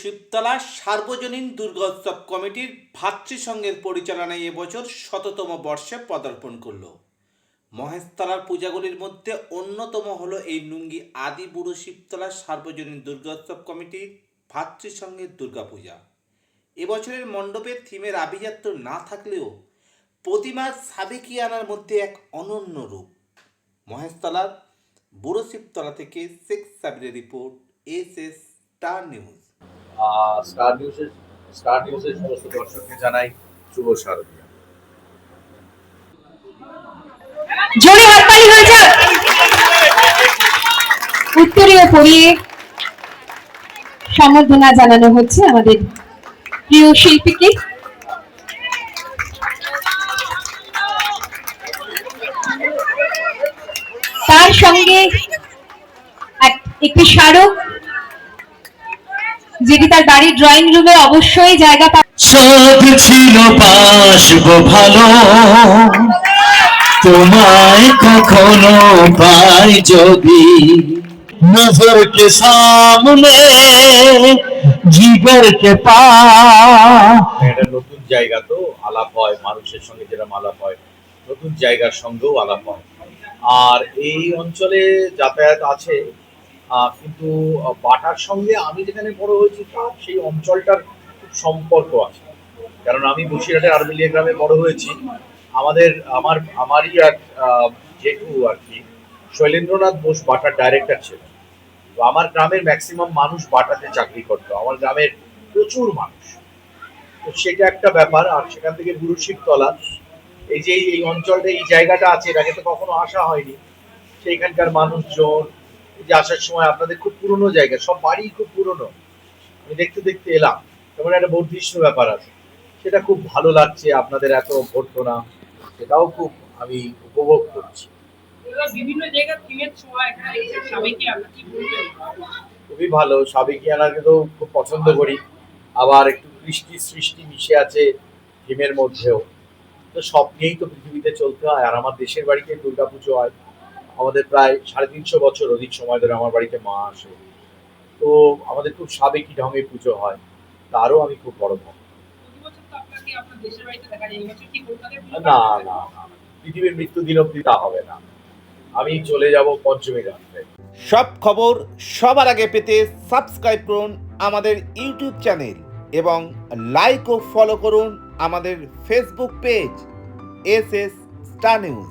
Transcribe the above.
শিবতলা সার্বজনীন দুর্গোৎসব কমিটির ভাতৃসংঘের পরিচালনায় এবছর শততম বর্ষে পদার্পণ করল। মহেশতলার পূজাগুলির মধ্যে অন্যতম হলো এই নুঙ্গি আদি বুড়ো শিবতলা সার্বজনীন দুর্গোৎসব কমিটির ভাতৃসংঘের দুর্গাপূজা। এবছরের মণ্ডপের থিমের আভিজাত্য না থাকলেও প্রতিমার সাবেকিয়ানার মধ্যে এক অনন্য রূপ। মহেশতলার বুড়ো শিবতলা থেকে Sheikh সাবিরের report, S S Star News. Star নিউজের স্টার নিউজের সমস্ত দর্শককে জানাই শুভ শারদীয়া। জোরে হাততালি হয়ে উত্তরীয় পরিয়ে সম্বর্ধনা জানানো হচ্ছে আমাদের প্রিয় শিল্পীকে। তার সঙ্গে এক- একটি স্মারক যেটি তার বাড়ির ড্রয়িং রুমে অবশ্যই জায়গা সব ছিল বাসব ভালো। তোমায় কখনো পাই যদি নজরকে সামনে জীবরকে পা একটা নতুন জায়গা তো আলাপ হয় মানুষের সঙ্গে যেরকম আলাপ হয় নতুন জায়গার সঙ্গেও আলাপ হয়। আর এই অঞ্চলে যাতায়াত আছে কিন্তু বাটার সঙ্গে আমি যেখানে বড় হয়েছি, তার সেই অঞ্চলটার খুব সম্পর্ক আছে। কারণ আমি বসিরহাটের আরবেলিয়া গ্রামে বড় হয়েছি। আমাদের, আমার, আমারই এক জেঠু আর কি, শৈলেন্দ্রনাথ বোস বাটার ডাইরেক্টর ছিল তো আমার গ্রামের ম্যাক্সিমাম মানুষ বাটাতে চাকরি করতো। আমার গ্রামের প্রচুর মানুষ। তো সেটা একটা ব্যাপার। আর সেখান থেকে গুরু শিবতলা এই যে এই অঞ্চলটা, এই জায়গাটা আছে আগে তো কখনো আসা হয়নি। সেইখানকার মানুষজন যে আসার সময় আপনাদের খুব পুরনো জায়গা সব বাড়ি খুব পুরনো। আমি দেখতে দেখতে এলাম তেমন একটা বর্ধিষ্ণু ব্যাপার আছে। সেটা খুব ভালো লাগছে আপনাদের এত অভ্যর্থনা সেটাও খুব আমি উপভোগ করছি। বিভিন্ন বলবেন? খুবই ভালো সাবেকিয়ানাকে তো খুব পছন্দ করি। আবার একটু কৃষ্টি সৃষ্টি মিশে আছে থিমের মধ্যেও। তো সব নিয়েই তো পৃথিবীতে চলতে হয় আর আমার দেশের বাড়িতে দুর্গাপুজো হয়। আমাদের প্রায় সাড়ে তিনশো বছর অধিক সময় ধরে আমার বাড়িতে মা আসে। তো আমাদের খুব সাবেকি ঢঙে পুজো হয়। তারও আমি খুব বড় ভক্ত। না না না পৃথিবীর মৃত্যু দিন অব্দি তা হবে না। আমি চলে যাব পঞ্চমী রাত্রে। সব খবর সবার আগে পেতে সাবস্ক্রাইব করুন আমাদের ইউটিউব চ্যানেল এবং লাইক ও ফলো করুন আমাদের Facebook page S S Star News.